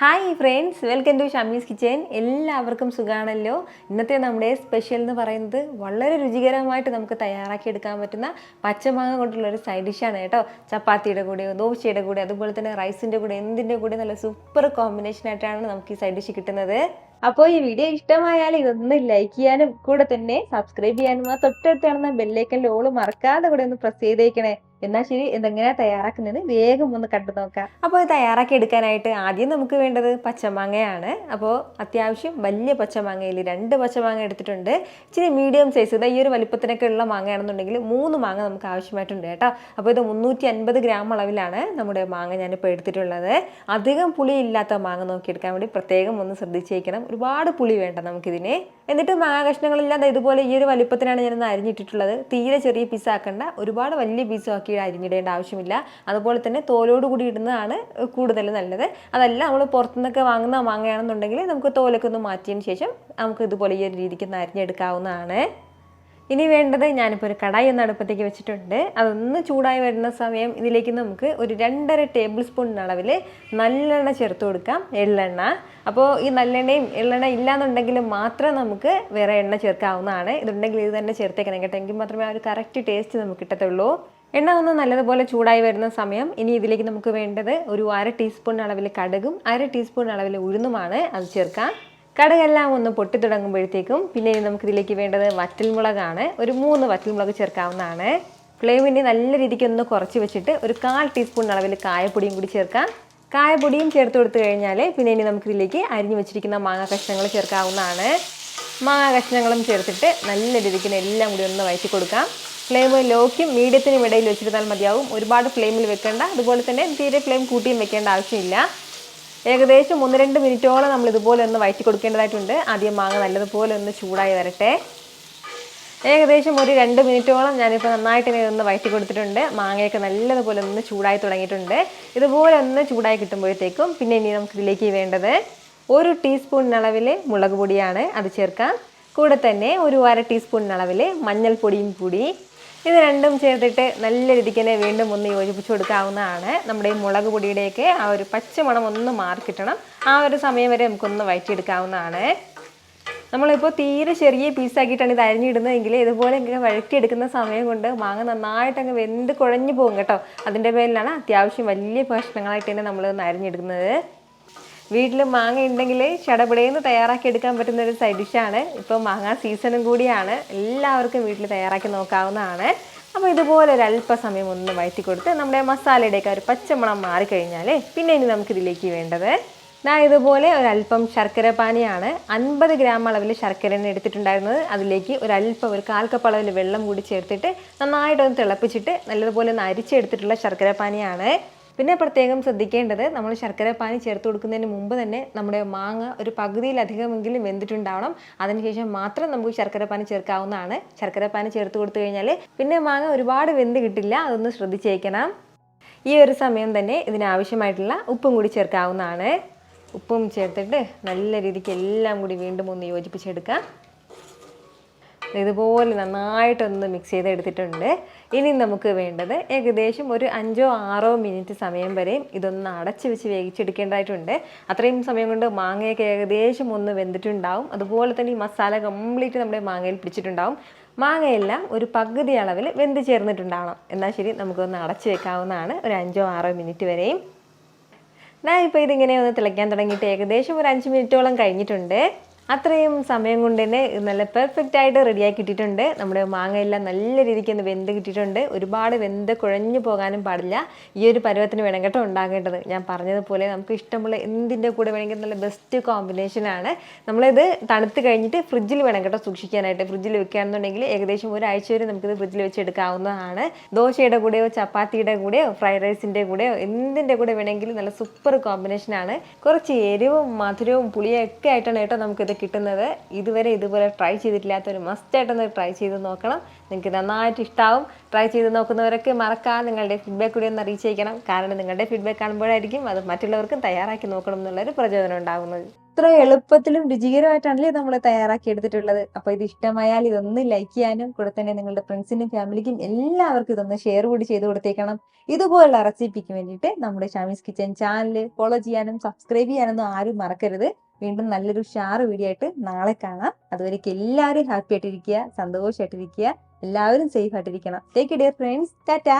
Hi friends welcome to Shami's kitchen എല്ലാവർക്കും സുഖാണല്ലോ. ഇന്നത്തെ നമ്മുടെ സ്പെഷ്യൽ എന്ന് പറയുന്നത് വളരെ രുചികരമായിട്ട് നമുക്ക് തയ്യാറാക്കിയെടുക്കാൻ പറ്റുന്ന പച്ചമാങ്ങ കൊണ്ടുള്ള ഒരു സൈഡ് ഡിഷാണ് കേട്ടോ. ചപ്പാത്തിയുടെ കൂടെയോ ദോശയുടെ കൂടെ അതുപോലെ തന്നെ റൈസിന്റെ കൂടെ എന്തിന്റെ കൂടെ നല്ല സൂപ്പർ കോമ്പിനേഷൻ ആയിട്ടാണ് നമുക്ക് ഈ സൈഡ് ഡിഷ് കിട്ടുന്നത്. അപ്പോൾ ഈ വീഡിയോ ഇഷ്ടമായാൽ ഇതൊന്ന് ലൈക്ക് ചെയ്യാനും കൂടെ തന്നെ സബ്സ്ക്രൈബ് ചെയ്യാനും ആ തൊട്ടടുത്ത് കാണുന്ന ബെല്ലൈക്കന്റെ ഓൾ മറക്കാതെ കൂടെ ഒന്ന് പ്രസ് ചെയ്തേക്കണേ. എന്നാൽ ശരി ഇതെങ്ങനെ തയ്യാറാക്കുന്നത് വേഗം ഒന്ന് കണ്ടു നോക്കാം. അപ്പോൾ തയ്യാറാക്കി എടുക്കാനായിട്ട് ആദ്യം നമുക്ക് വേണ്ടത് പച്ചമാങ്ങയാണ്. അപ്പോൾ അത്യാവശ്യം വലിയ പച്ചമാങ്ങയിൽ രണ്ട് പച്ചമാങ്ങ എടുത്തിട്ടുണ്ട്. ഇച്ചിരി മീഡിയം സൈസ് ഇത് ഈ ഒരു വലിപ്പത്തിനൊക്കെ ഉള്ള മാങ്ങയാണെന്നുണ്ടെങ്കിൽ മൂന്ന് മാങ്ങ നമുക്ക് ആവശ്യമായിട്ടുണ്ട് കേട്ടോ. അപ്പോൾ ഇത് മുന്നൂറ്റി അൻപത് ഗ്രാം അളവിലാണ് നമ്മുടെ മാങ്ങ ഞാനിപ്പോൾ എടുത്തിട്ടുള്ളത്. അധികം പുളിയില്ലാത്ത മാങ്ങ നോക്കിയെടുക്കാൻ വേണ്ടി പ്രത്യേകം ഒന്ന് ശ്രദ്ധിച്ചേക്കണം. ഒരുപാട് പുളി വേണ്ട നമുക്കിതിന്. എന്നിട്ട് മാങ്ങ കഷ്ണങ്ങളെല്ലാം ദാ ഇതുപോലെ ഈ ഒരു വലിപ്പത്തിനാണ് ഞാനൊന്ന് അരിഞ്ഞിട്ടിട്ടുള്ളത്. തീരെ ചെറിയ പീസാക്കണ്ട ഒരുപാട് വലിയ പീസും ആക്കി അരിഞ്ഞിടേണ്ട ആവശ്യമില്ല. അതുപോലെ തന്നെ തോലോട് കൂടി ഇടുന്നതാണ് കൂടുതൽ നല്ലത്. അതല്ല നമ്മൾ പുറത്തുനിന്നൊക്കെ വാങ്ങുന്ന മാങ്ങയാണെന്നുണ്ടെങ്കിൽ നമുക്ക് തോലൊക്കെ ഒന്ന് മാറ്റിയതിന് ശേഷം നമുക്ക് ഇതുപോലെ ഈ ഒരു രീതിക്ക് ഒന്ന് അരിഞ്ഞെടുക്കാവുന്നതാണ്. ഇനി വേണ്ടത് ഞാനിപ്പോൾ ഒരു കടായി ഒന്ന് അടുപ്പത്തേക്ക് വെച്ചിട്ടുണ്ട്. അതൊന്ന് ചൂടായി വരുന്ന സമയം ഇതിലേക്ക് നമുക്ക് ഒരു രണ്ടര ടേബിൾ സ്പൂൺ അളവിൽ നല്ലെണ്ണ ചേർത്ത് കൊടുക്കാം. എള്ളെണ്ണ. അപ്പോൾ ഈ നല്ലെണ്ണയും എള്ളെണ്ണ ഇല്ലാന്നുണ്ടെങ്കിൽ മാത്രം നമുക്ക് വേറെ എണ്ണ ചേർക്കാവുന്നതാണ്. ഇതുണ്ടെങ്കിൽ ഇത് തന്നെ ചേർത്തേക്കണം കേട്ടോ. എങ്കിൽ മാത്രമേ ആ ഒരു കറക്റ്റ് ടേസ്റ്റ് നമുക്ക് കിട്ടത്തുള്ളൂ. എണ്ണ ഒന്ന് നല്ലതുപോലെ ചൂടായി വരുന്ന സമയം ഇനി ഇതിലേക്ക് നമുക്ക് വേണ്ടത് ഒരു അര ടീസ്പൂൺ അളവിൽ കടുകും അര ടീസ്പൂൺ അളവിൽ ഉഴുന്നുമാണ് അത് ചേർക്കാം. കടുകെല്ലാം ഒന്ന് പൊട്ടി തുടങ്ങുമ്പോഴത്തേക്കും പിന്നെ ഇനി നമുക്ക് ഇതിലേക്ക് വേണ്ടത് വറ്റൽമുളകാണ്. ഒരു മൂന്ന് വറ്റൽമുളക് ചേർക്കാവുന്നതാണ്. ഫ്ലെയിമിനെ നല്ല രീതിക്ക് ഒന്ന് കുറച്ച് വെച്ചിട്ട് ഒരു കാൽ ടീസ്പൂൺ അളവിൽ കായപ്പൊടിയും കൂടി ചേർക്കാം. കായപ്പൊടിയും ചേർത്ത് കൊടുത്തു കഴിഞ്ഞാൽ പിന്നെ ഇനി നമുക്ക് ഇതിലേക്ക് അരിഞ്ഞു വെച്ചിരിക്കുന്ന മാങ്ങ കഷ്ണങ്ങൾ ചേർക്കാവുന്നതാണ്. മാങ്ങ കഷ്ണങ്ങളും ചേർത്തിട്ട് നല്ല രീതിക്ക് എല്ലാം കൂടി ഒന്ന് വഴറ്റി കൊടുക്കാം. ഫ്ലെയിം ലോക്കും മീഡിയത്തിനും ഇടയിൽ വെച്ചിരുന്നാൽ മതിയാവും. ഒരുപാട് ഫ്ലെയിമിൽ വെക്കേണ്ട. അതുപോലെ തന്നെ തീരെ ഫ്ലെയിം കൂട്ടിയും വെക്കേണ്ട ആവശ്യമില്ല. ഏകദേശം ഒന്ന് രണ്ട് മിനിറ്റോളം നമ്മൾ ഇതുപോലെ ഒന്ന് വയറ്റി കൊടുക്കേണ്ടതായിട്ടുണ്ട്. ആദ്യം മാങ്ങ നല്ലതുപോലെ ഒന്ന് ചൂടായി വരട്ടെ. ഏകദേശം ഒരു രണ്ട് മിനിറ്റോളം ഞാനിപ്പോൾ നന്നായിട്ട് ഇങ്ങനെ ഒന്ന് വയറ്റി കൊടുത്തിട്ടുണ്ട്. മാങ്ങയൊക്കെ നല്ലതുപോലെ ഒന്ന് ചൂടായി തുടങ്ങിയിട്ടുണ്ട്. ഇതുപോലെ ഒന്ന് ചൂടായി കിട്ടുമ്പോഴത്തേക്കും പിന്നെ ഇനി നമുക്ക് ഇതിലേക്ക് വേണ്ടത് ഒരു ടീസ്പൂൺ അളവിൽ മുളക് പൊടിയാണ്. അത് ചേർക്കാം. കൂടെ തന്നെ ഒരു അര ടീസ്പൂൺ അളവിൽ മഞ്ഞൾപ്പൊടിയും കൂടി ഇത് രണ്ടും ചേർത്തിട്ട് നല്ല രീതിക്ക് തന്നെ വീണ്ടും ഒന്ന് യോജിപ്പിച്ച് കൊടുക്കാവുന്നതാണ്. നമ്മുടെ ഈ മുളക് പൊടിയുടെയൊക്കെ ആ ഒരു പച്ചമണം ഒന്ന് മാറി കിട്ടണം. ആ ഒരു സമയം വരെ നമുക്കൊന്ന് വഴറ്റിയെടുക്കാവുന്നതാണ്. നമ്മളിപ്പോൾ തീരെ ചെറിയ പീസാക്കിയിട്ടാണ് ഇത് അരിഞ്ഞിടുന്നതെങ്കിൽ ഇതുപോലെ ഇങ്ങനെ വഴറ്റിയെടുക്കുന്ന സമയം കൊണ്ട് മാങ്ങ നന്നായിട്ട് അങ്ങ് വെന്ത് കുഴഞ്ഞു പോകും കേട്ടോ. അതിന്റെ പേരിലാണ് അത്യാവശ്യം വലിയ ഭക്ഷണങ്ങളായിട്ട് തന്നെ നമ്മൾ ഒന്ന് അരിഞ്ഞെടുക്കുന്നത് വീട്ടിൽ മാങ്ങ ഉണ്ടെങ്കിൽ ചടപടയെന്ന് തയ്യാറാക്കി എടുക്കാൻ പറ്റുന്ന ഒരു സൈഡ് ഡിഷാണ് ഇപ്പോൾ മാങ്ങ സീസണും കൂടിയാണ്. എല്ലാവർക്കും വീട്ടിൽ തയ്യാറാക്കി നോക്കാവുന്നതാണ്. അപ്പോൾ ഇതുപോലെ ഒരു അല്പസമയം ഒന്ന് വഴറ്റി കൊടുത്ത് നമ്മുടെ മസാലയുടെയൊക്കെ ഒരു പച്ചമണം മാറിക്കഴിഞ്ഞാൽ പിന്നെ ഇനി നമുക്ക് ഇതിലേക്ക് വേണ്ടത്. ഞാൻ ഇതുപോലെ ഒരല്പം ശർക്കര പാനിയാണ്. അൻപത് ഗ്രാം അളവിൽ ശർക്കരനെ എടുത്തിട്ടുണ്ടായിരുന്നത്. അതിലേക്ക് ഒരല്പം ഒരു കാൽക്കപ്പ് കപ്പ് അളവിൽ വെള്ളം കൂടി ചേർത്തിട്ട് നന്നായിട്ടൊന്ന് തിളപ്പിച്ചിട്ട് നല്ലതുപോലെ ഒന്ന് അരിച്ചെടുത്തിട്ടുള്ള ശർക്കര പാനിയാണ്. പിന്നെ പ്രത്യേകം ശ്രദ്ധിക്കേണ്ടത് നമ്മൾ ശർക്കര പാനി ചേർത്ത് കൊടുക്കുന്നതിന് മുമ്പ് തന്നെ നമ്മുടെ മാങ്ങ ഒരു പകുതിയിലധികമെങ്കിലും വെന്തിട്ടുണ്ടാവണം. അതിനുശേഷം മാത്രം നമുക്ക് ശർക്കര പാനി ചേർക്കാവുന്നതാണ്. ശർക്കര പാനി ചേർത്ത് കൊടുത്തു കഴിഞ്ഞാൽ പിന്നെ മാങ്ങ ഒരുപാട് വെന്ത് കിട്ടില്ല. അതൊന്ന് ശ്രദ്ധിച്ചേക്കണം. ഈ ഒരു സമയം തന്നെ ഇതിനാവശ്യമായിട്ടുള്ള ഉപ്പും കൂടി ചേർക്കാവുന്നതാണ്. ഉപ്പും ചേർത്തിട്ട് നല്ല രീതിക്ക് എല്ലാം കൂടി വീണ്ടും ഒന്ന് യോജിപ്പിച്ചെടുക്കാം. ഇതുപോലെ നന്നായിട്ടൊന്ന് മിക്സ് ചെയ്തെടുത്തിട്ടുണ്ട്. ഇനി നമുക്ക് വേണ്ടത് ഏകദേശം ഒരു അഞ്ചോ ആറോ മിനിറ്റ് സമയം വരെയും ഇതൊന്ന് അടച്ച് വെച്ച് വേവിച്ചെടുക്കേണ്ടതായിട്ടുണ്ട്. അത്രയും സമയം കൊണ്ട് മാങ്ങയൊക്കെ ഏകദേശം ഒന്ന് വെന്തിട്ടുണ്ടാവും. അതുപോലെ തന്നെ ഈ മസാല കംപ്ലീറ്റ് നമ്മുടെ മാങ്ങയിൽ പിടിച്ചിട്ടുണ്ടാവും. മാങ്ങയെല്ലാം ഒരു പകുതി അളവിൽ വെന്ത് ചേർന്നിട്ടുണ്ടാവണം. എന്നാൽ ശരി നമുക്കൊന്ന് അടച്ച് വെക്കാവുന്നതാണ് ഒരു അഞ്ചോ ആറോ മിനിറ്റ് വരെയും. ഞാൻ ഇപ്പോൾ ഇതിങ്ങനെ ഒന്ന് തിളയ്ക്കാൻ തുടങ്ങിയിട്ട് ഏകദേശം ഒരു അഞ്ച് മിനിറ്റോളം കഴിഞ്ഞിട്ടുണ്ട്. അത്രയും സമയം കൊണ്ട് തന്നെ നല്ല പെർഫെക്റ്റ് ആയിട്ട് റെഡിയാക്കി കിട്ടിയിട്ടുണ്ട്. നമ്മുടെ മാങ്ങയെല്ലാം നല്ല രീതിക്ക് ഒന്ന് വെന്ത് കിട്ടിയിട്ടുണ്ട്. ഒരുപാട് വെന്ത് കുഴഞ്ഞു പോകാനും പാടില്ല. ഈ ഒരു പരുവത്തിന് വേണം കേട്ടോ ഉണ്ടാകേണ്ടത്. ഞാൻ പറഞ്ഞതുപോലെ നമുക്ക് ഇഷ്ടമുള്ള എന്തിന്റെ കൂടെ വേണമെങ്കിൽ നല്ല ബെസ്റ്റ് കോമ്പിനേഷനാണ് നമ്മളിത് തണുത്ത് കഴിഞ്ഞിട്ട് ഫ്രിഡ്ജിൽ വേണം കേട്ടോ സൂക്ഷിക്കാനായിട്ട്. ഫ്രിഡ്ജിൽ വെക്കുകയാണെന്നുണ്ടെങ്കിൽ ഏകദേശം ഒരാഴ്ച വരെ നമുക്കിത് ഫ്രിഡ്ജിൽ വെച്ച് എടുക്കാവുന്നതാണ്. ദോശയുടെ കൂടെയോ ചപ്പാത്തിയുടെ കൂടെയോ ഫ്രൈഡ് റൈസിന്റെ കൂടെയോ എന്തിന്റെ കൂടെ വേണമെങ്കിലും നല്ല സൂപ്പർ കോമ്പിനേഷനാണ് കുറച്ച് എരിവും മധുരവും പുളിയൊക്കെ ആയിട്ടാണ് കേട്ടോ നമുക്കിത് കിട്ടുന്നത് ഇതുവരെ ഇതുപോലെ ട്രൈ ചെയ്തിട്ടില്ലാത്തൊരു മസ്റ്റായിട്ടൊന്ന് ട്രൈ ചെയ്ത് നോക്കണം. നിങ്ങൾക്ക് നന്നായിട്ട് ഇഷ്ടമാവും ട്രൈ ചെയ്ത് നോക്കുന്നവരൊക്കെ മറക്കാൻ നിങ്ങളുടെ ഫീഡ്ബാക്ക് കൂടി ഒന്ന് അറിയിച്ചേക്കണം കാരണം നിങ്ങളുടെ ഫീഡ്ബാക്ക് കാണുമ്പോഴായിരിക്കും അത് മറ്റുള്ളവർക്കും തയ്യാറാക്കി നോക്കണം എന്നുള്ളൊരു പ്രചോദനം ഉണ്ടാകുന്നത് ഇത്ര എളുപ്പത്തിലും രുചികരമായിട്ടാണല്ലേ നമ്മൾ തയ്യാറാക്കി എടുത്തിട്ടുള്ളത്. അപ്പോൾ ഇത് ഇഷ്ടമായാൽ ഇതൊന്ന് ലൈക്ക് ചെയ്യാനും കൂടെ തന്നെ നിങ്ങളുടെ ഫ്രണ്ട്സിനും ഫാമിലിക്കും എല്ലാവർക്കും ഇതൊന്ന് ഷെയർ കൂടി ചെയ്ത് കൊടുത്തേക്കണം. ഇതുപോലുള്ള റെസിപ്പിക്ക് വേണ്ടിയിട്ട് നമ്മുടെ ഷാമിസ് കിച്ചൻ ചാനൽ ഫോളോ ചെയ്യാനും സബ്സ്ക്രൈബ് ചെയ്യാനൊന്നും ആരും മറക്കരുത്. വീണ്ടും നല്ലൊരു ഷാർ വീഡിയോ ആയിട്ട് നാളെ കാണാം. അതുവരേക്ക് എല്ലാവരും ഹാപ്പി ആയിട്ടിരിക്കുക സന്തോഷമായിട്ടിരിക്കുക എല്ലാവരും safe ആയിട്ടിരിക്കണം. Take dear friends tata